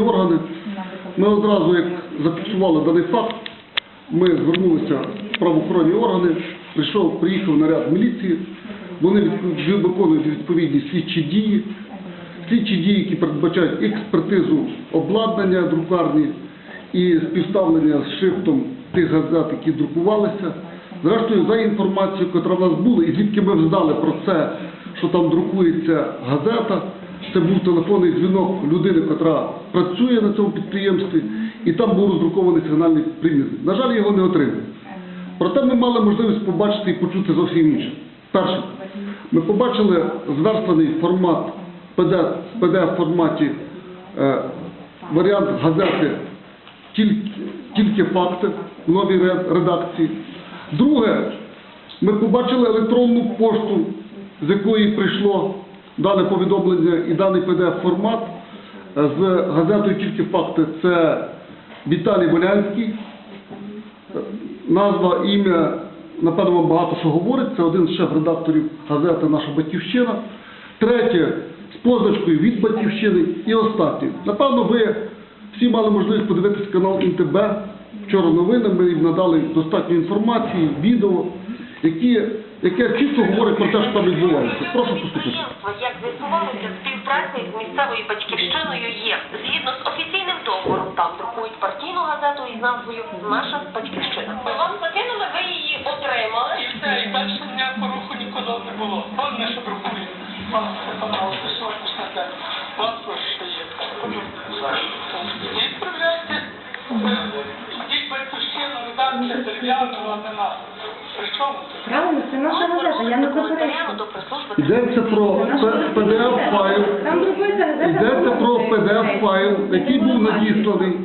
органи. Ми одразу, як зафіксували даний факт, ми звернулися в правоохоронні органи, прийшов, приїхав наряд міліції, вони виконують відповідні слідчі дії, слідчі дії, які передбачають експертизу обладнання друкарні і співставлення з шрифтом тих газет, які друкувалися. Зрештою, за інформацією, яка в нас була, і звідки ми знали про це, що там друкується газета, це був телефонний дзвінок людини, яка працює на цьому підприємстві, і там був роздрукований сигнальний примірник. На жаль, його не отримали. Проте ми мали можливість побачити і почути зовсім інше. Перше, ми побачили зверстаний формат PDF, форматі е, варіант газети тільки факти в новій редакції. Друге, ми побачили електронну пошту, з якої прийшло дане повідомлення і даний PDF формат е, з газетою тільки факти. Це Віталій Волянський, Назва, ім'я, напевно, вам багато що говорить. Це один з шеф-редакторів газети Наша Батьківщина. Третє з позначкою від Батьківщини. І останнє. Напевно, ви всі мали можливість подивитися канал ІНТБ. Вчора новини ми їм надали достатньо інформації, відео, які, яке чітко говорить про те, що там відбувається. Прошу. Підприємства, як з'ясувалося, співпраці з місцевою батьківщиною є. Згідно з офіційним договором, там друкують партійну газету із назвою Наша батьківщина. Вам закинули, ви її отримали. І все, і далі ніякого руху ніколи не було. Головне, що рухує вас канал сьогоднішній день. Вас що є. Відправляйте, ідіть батьківщину, редакція дерев'яного, а не нас. Правильно, це наша газета, я не заперечую. Йдеться про PDF файл. Там друкується газета. Йдеться про PDF файл, який був надісланий